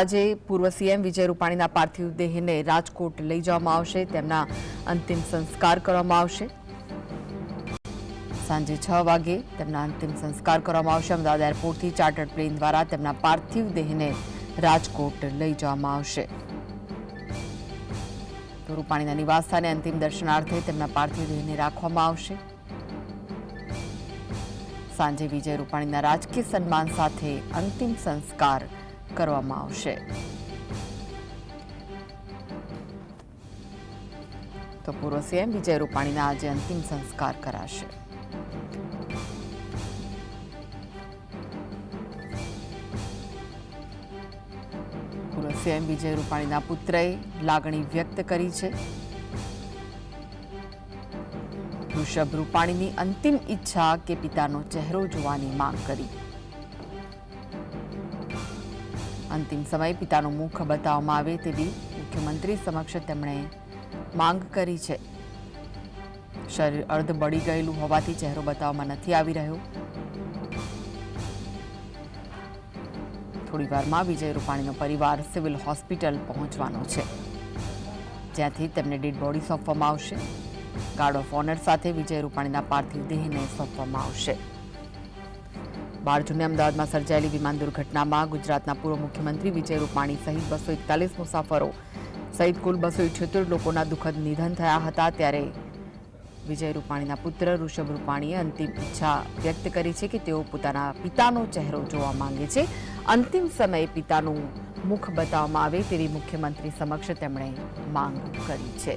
આજે પૂર્વ સીએમ વિજય રૂપાણીના પાર્થિવ દેહને રાજકોટ લઈ જવામાં આવશે. તેમના અંતિમ સંસ્કાર કરવામાં આવશે. સાંજે છ વાગે તેમના અંતિમ સંસ્કાર કરવામાં આવશે. અમદાવાદ એરપોર્ટથી ચાર્ટર્ડ પ્લેન દ્વારા તેમના પાર્થિવ દેહને રાજકોટ લઈ જવામાં આવશે. તો રૂપાણીના નિવાસસ્થાને અંતિમ દર્શનાર્થે તેમના પાર્થિવ દેહને રાખવામાં આવશે. સાંજે વિજય રૂપાણીના રાજકીય સન્માન સાથે અંતિમ સંસ્કાર કરવામાં આવશે. તો પૂર્વ સીએમ વિજય રૂપાણીના આજે અંતિમ સંસ્કાર કરાશે. પૂર્વ સીએમ વિજય રૂપાણીના પુત્રએ લાગણી વ્યક્ત કરી છે. ઋષભ રૂપાણીની અંતિમ ઈચ્છા કે પિતાનો ચહેરો જોવાની માંગ કરી. અંતિમ સમયે પિતાનું મુખ બતાવવામાં આવે તેવી મુખ્યમંત્રી સમક્ષ તેમણે માંગ કરી છે. શરીર અર્ધ બળી ગયેલું હોવાથી ચહેરો બતાવવામાં નથી આવી રહ્યો. થોડી વારમાં વિજય રૂપાણીનો પરિવાર સિવિલ હોસ્પિટલ પહોંચવાનો છે. જ્યાંથી તેમને ડેડ બોડી સોંપવામાં આવશે. ગાર્ડ ઓફ ઓનર સાથે વિજય રૂપાણીના પાર્થિવ દેહને સોંપવામાં આવશે. બાર અમદાવાદમાં સર્જાયેલી વિમાન દુર્ઘટનામાં ગુજરાતના પૂર્વ મુખ્યમંત્રી વિજય રૂપાણી સહિત બસો એકતાલીસ મુસાફરો સહિત કુલ બસો ઇઠ્યોતેર લોકોના દુઃખદ નિધન થયા હતા ત્યારે વિજય રૂપાણીના પુત્ર ઋષભ રૂપાણીએ અંતિમ ઈચ્છા વ્યક્ત કરી છે કે તેઓ પોતાના પિતાનો ચહેરો જોવા માંગે છે. અંતિમ સમયે પિતાનું મુખ બતાવવામાં આવે તેવી મુખ્યમંત્રી સમક્ષ તેમણે માંગ કરી છે.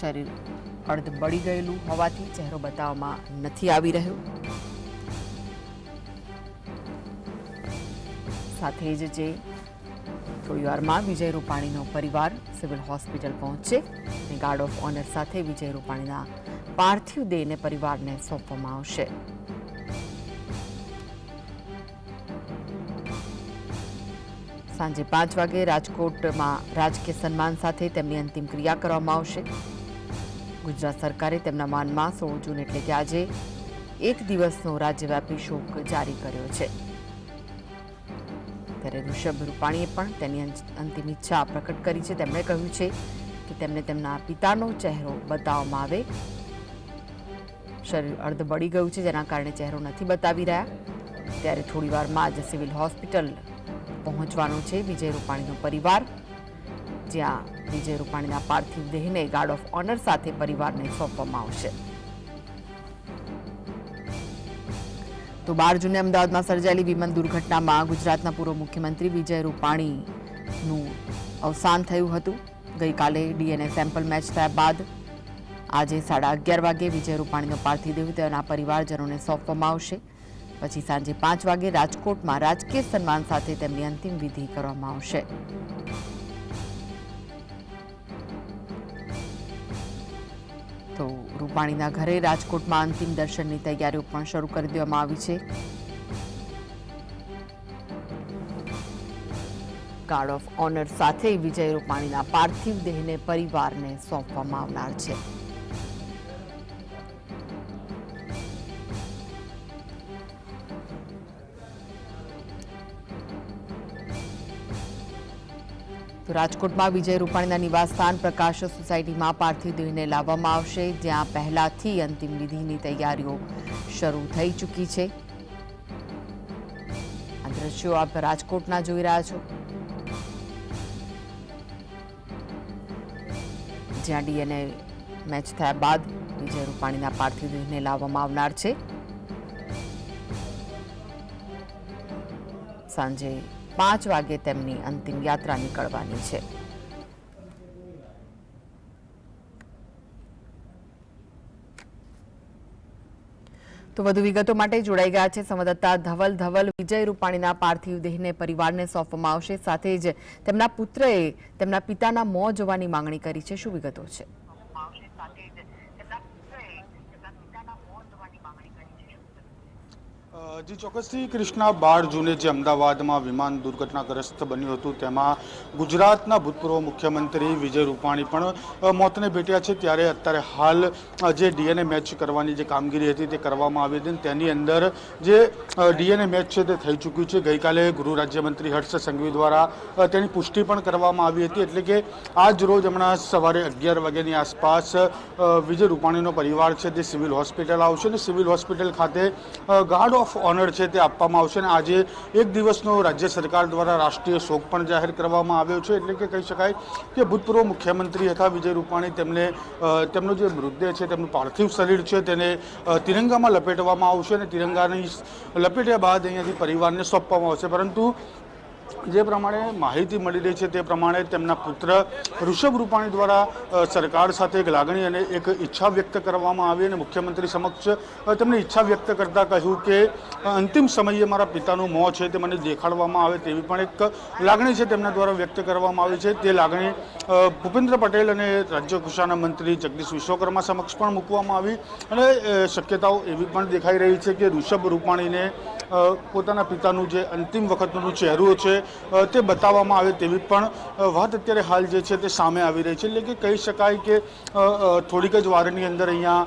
શરીર અર્ધ બળી ગયેલું હોવાથી ચહેરો બતાવવામાં નથી આવી રહ્યો. સાથે જ જે થોડી વિજય રૂપાણીનો પરિવાર સિવિલ હોસ્પિટલ પહોંચશે અને ગાર્ડ ઓફ ઓનર સાથે વિજય રૂપાણીના પાર્થિવ દેહને પરિવારને સોંપવામાં આવશે. સાંજે પાંચ વાગે રાજકોટમાં રાજકીય સન્માન સાથે તેમની અંતિમ ક્રિયા કરવામાં આવશે. ગુજરાત સરકારે તેમના માનમાં સોળ જૂન એટલે કે આજે એક દિવસનો રાજ્યવ્યાપી શોક જારી કર્યો છે. ત્યારે ઋષભ રૂપાણીએ પણ તેની અંતિમ ઈચ્છા પ્રકટ કરી છે. તેમણે કહ્યું છે કે તેમને તેમના પિતાનો ચહેરો બતાવવામાં આવે. શરીર અર્ધ બળી ગયું છે, જેના કારણે ચહેરો નથી બતાવી રહ્યા. ત્યારે થોડી વારમાં જ સિવિલ હોસ્પિટલ પહોંચવાનો છે વિજય રૂપાણીનો પરિવાર. જ્યાં વિજય રૂપાણીના પાર્થિવ દેહને ગાર્ડ ઓફ ઓનર સાથે પરિવારને સોંપવામાં આવશે. તો બાર જૂને અમદાવાદમાં સર્જાયેલી વિમાન દુર્ઘટનામાં ગુજરાતના પૂર્વ મુખ્યમંત્રી વિજય રૂપાણીનું અવસાન થયું હતું. ગઈકાલે ડીએનએ સેમ્પલ મેચ થયા બાદ આજે સાડા અગિયાર વાગે વિજય રૂપાણીનો પાર્થિવ તેના પરિવારજનોને સોંપવામાં આવશે. પછી સાંજે પાંચ વાગે રાજકોટમાં રાજકીય સન્માન સાથે તેમની અંતિમ વિધિ કરવામાં આવશે. રૂપાણીના ઘરે રાજકોટમાં અંતિમ દર્શનની તૈયારીઓ પણ શરૂ કરી દેવામાં આવી છે. ગાર્ડ ઓફ ઓનર સાથે વિજય રૂપાણીના પાર્થિવ દેહને પરિવારને સોંપવામાં આવનાર છે. રાજકોટમાં વિજય રૂપાણીના નિવાસસ્થાન પ્રકાશ સોસાયટીમાં પાર્થિવ દેહને લાવવામાં આવશે, જ્યાં પહેલાથી અંતિમ વિધિની તૈયારીઓ શરૂ થઈ ચૂકી છે. આ દ્રશ્યો આપ રાજકોટના જોઈ રહ્યા છો. જ્યાં ડીએનએ મેચ થયા બાદ વિજય રૂપાણીના પાર્થિવ દેહને લાવવામાં આવનાર છે. સાંજે પાંચ વાગે તેમની અંતિમ યાત્રા નીકળવાની છે. તો વધુ વિગતો માટે જોડાઈ ગયા છે સંવાદદાતા ધવલ. ધવલ, વિજય રૂપાણીના પાર્થિવ દેહને પરિવારને સોંપવામાં આવશે. સાથે જ તેમના પુત્રએ તેમના પિતાના મોં જોવાની માંગણી કરી છે. શું વિગતો છે? જી ચોક્કસથી કૃષ્ણા બાર જૂને જે અમદાવાદમાં વિમાન દુર્ઘટનાગ્રસ્ત બન્યું હતું, તેમાં ગુજરાતના ભૂતપૂર્વ મુખ્યમંત્રી વિજય રૂપાણી પણ મોતને ભેટ્યા છે. ત્યારે અત્યારે હાલ જે ડીએનએ મેચ કરવાની જે કામગીરી હતી તે કરવામાં આવી હતી તેની અંદર જે ડીએનએ મેચ છે તે થઈ ચૂક્યું છે. ગઈકાલે ગૃહ રાજ્યમંત્રી હર્ષ સંઘવી દ્વારા તેની પુષ્ટિ પણ કરવામાં આવી હતી. એટલે કે આજ રોજ હમણાં સવારે અગિયાર વાગ્યાની આસપાસ વિજય રૂપાણીનો પરિવાર છે તે સિવિલ હોસ્પિટલ આવશે અને સિવિલ હોસ્પિટલ ખાતે ગાર્ડ ઓફ ઓનર છે તે આપવામાં આવશે અને આજે એક દિવસનો રાજ્ય સરકાર દ્વારા રાષ્ટ્રીય શોક પણ જાહેર કરવામાં આવ્યો છે. એટલે કે કહી શકાય કે ભૂતપૂર્વ મુખ્યમંત્રી હતા વિજય રૂપાણી, તેમને તેમનો જે મૃતદેહ છે, તેમનું પાર્થિવ શરીર છે, તેને તિરંગામાં લપેટવામાં આવશે અને તિરંગાની લપેટ્યા બાદ અહીંયાથી પરિવારને સોંપવામાં આવશે. પરંતુ જે પ્રમાણે માહિતી મળી રહી છે તે પ્રમાણે તેમના પુત્ર ઋષભ રૂપાણી દ્વારા સરકાર સાથે એક લાગણી અને એક ઈચ્છા વ્યક્ત કરવામાં આવી અને મુખ્યમંત્રી સમક્ષ તેમણે ઈચ્છા વ્યક્ત કરતા કહ્યું કે અંતિમ સમયે મારા પિતાનું મોં છે તે મને દેખાડવામાં આવે તેવી પણ એક લાગણી છે તેમના દ્વારા વ્યક્ત કરવામાં આવી છે. તે લાગણી ભૂપેન્દ્ર પટેલ અને રાજ્ય કૃષાના મંત્રી જગદીશ વિશ્વકર્મા સમક્ષ પણ મૂકવામાં આવી અને શક્યતાઓ એવી પણ દેખાઈ રહી છે કે ઋષભ રૂપાણીને પોતાના પિતાનું જે અંતિમ વખતનું ચહેરું છે તે બતાવવામાં આવે તેવી પણ વાત અત્યારે હાલ જે છે તે સામે આવી રહી છે. એટલે કે કહી શકાય કે થોડીક જ વારની અંદર અહીંયા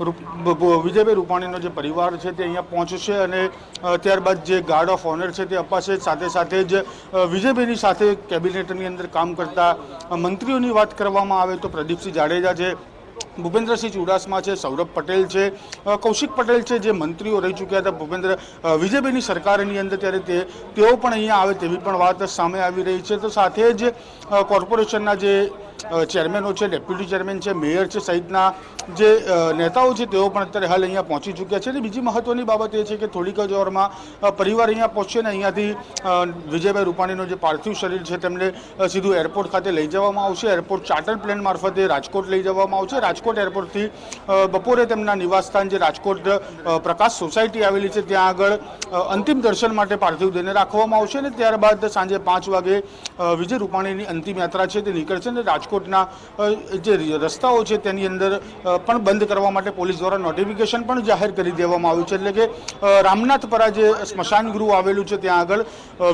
વિજયભાઈ રૂપાણીનો જે પરિવાર છે તે અહીંયા પહોંચશે અને ત્યારબાદ જે ગાર્ડ ઓફ ઓનર છે તે અપાશે. સાથે સાથે જ વિજયભાઈની સાથે કેબિનેટની અંદર કામ કરતા મંત્રીઓની વાત કરવામાં આવે તો પ્રદીપસિંહ જાડેજા છે. ભૂપેન્દ્રસિંહ ચુડાસમા છે, સૌરભ પટેલ છે કૌશિક પટેલ છે, જે મંત્રીઓ રહી ચૂક્યા હતા. ભૂપેન્દ્ર વિજયભાઈની સરકારની અંદર ત્યારે તે, તેઓ પણ અહીંયા આવે તેવી પણ વાત સામે આવી રહી છે. તો સાથે જ કોર્પોરેશનના જે ચેરમેનો છે ડેપ્યુટી ચેરમેન છે મેયર છે સહિતના જે નેતાઓ છે, તેઓ પણ અત્યારે હાલ અહીંયા પહોંચી ચૂક્યા છે. અને બીજી મહત્વની બાબત એ છે કે થોડીક જ વારમાં પરિવાર અહીંયા પહોંચશે ને અહીંયાથી વિજયભાઈ રૂપાણીનું જે પાર્થિવ શરીર છે, તેમને સીધું એરપોર્ટ ખાતે લઈ જવામાં આવશે. એરપોર્ટ ચાર્ટર પ્લેન મારફતે રાજકોટ લઈ જવામાં આવશે. રાજકોટ એરપોર્ટથી બપોરે તેમના નિવાસસ્થાન જે રાજકોટ પ્રકાશ સોસાયટી આવેલી છે, ત્યાં આગળ અંતિમ દર્શન માટે પાર્થિવ દેહને રાખવામાં આવશે. અને ત્યારબાદ સાંજે પાંચ વાગે વિજય રૂપાણીની અંતિમ યાત્રા છે, તે નીકળશે અને રાજકોટના જે રસ્તાઓ છે તેની અંદર પણ બંધ કરવા માટે પોલીસ દ્વારા નોટિફિકેશન પણ જાહેર કરી દેવામાં આવ્યું છે. એટલે કે રામનાથપરા જે સ્મશાન ગૃહ આવેલું છે, ત્યાં આગળ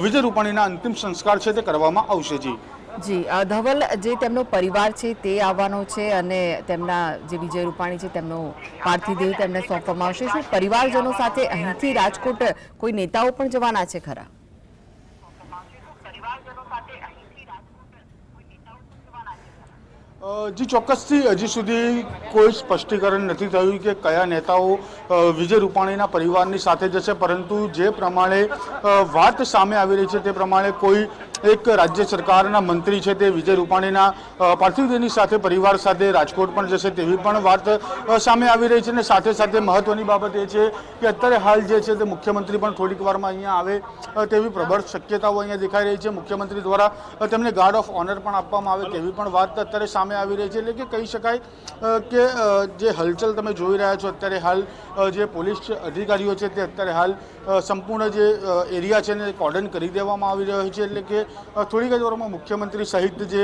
વિજય રૂપાણીના અંતિમ સંસ્કાર છે તે કરવામાં આવશે જી. જી ધવલ જે તેમનો પરિવાર છે તે આવવાનો છે અને તેમના જે વિજય રૂપાણી છે તેમનો પાર્થિવ તેમને સોંપવામાં આવશે. શું પરિવારજનો સાથે અહીંથી રાજકોટ કોઈ નેતાઓ પણ જવાના છે ખરા? જી, ચોક્કસથી હજી સુધી કોઈ સ્પષ્ટીકરણ નથી થયું કે કયા નેતાઓ વિજય રૂપાણીના પરિવારની સાથે જશે. પરંતુ જે પ્રમાણે વાત સામે આવી રહી છે, તે પ્રમાણે કોઈ એક રાજ્ય સરકારના મંત્રી છે તે વિજય રૂપાણીના અ, પાર્થિવ દેહની સાથે પરિવાર સાથે રાજકોટ પણ જશે તેવી પણ વાત સામે આવી રહી છે અને સાથે સાથે મહત્વની બાબત એ છે કે અત્યારે હાલ જે છે તે મુખ્યમંત્રી પણ થોડીક વારમાં અહીંયા આવે તેવી પ્રબળ શક્યતાઓ અહીંયા દેખાઈ રહી છે. મુખ્યમંત્રી દ્વારા તેમને ગાર્ડ ઓફ ઓનર પણ આપવામાં આવે તેવી પણ વાત અત્યારે સામે આવી રહી છે. એટલે કે કહી શકાય કે જે હલચલ તમે જોઈ રહ્યા છો અત્યારે હાલ જે પોલીસ અધિકારીઓ છે તે અત્યારે હાલ સંપૂર્ણ જે એરિયા છે ને કોર્ડન કરી દેવામાં આવી રહ્યો છે. એટલે કે થોડીક જ વારમાં મુખ્યમંત્રી સહિત જે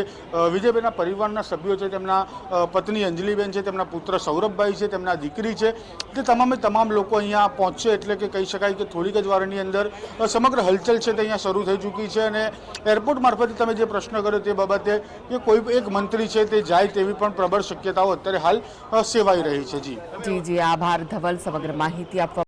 વિજયભાઈના પરિવારના સભ્યો છે, તેમના પત્ની અંજલિબેન છે, તેમના પુત્ર સૌરભભાઈ છે, તેમના દીકરી છે તે તમામે તમામ લોકો અહીંયા પહોંચશે એટલે કે કહી શકાય કે થોડીક જ વારની અંદર સમગ્ર હલચલ છે તે અહીંયા શરૂ થઈ ચૂકી છે અને એરપોર્ટ મારફતે તમે જે પ્રશ્ન કર્યો તે બાબતે કે કોઈ એક મંત્રી છે તે જાય તેવી પણ પ્રબળ શક્યતાઓ અત્યારે હાલ સેવાઈ રહી છે. જી. જી જી, આભાર, ધવલ, સમગ્ર માહિતી આપવા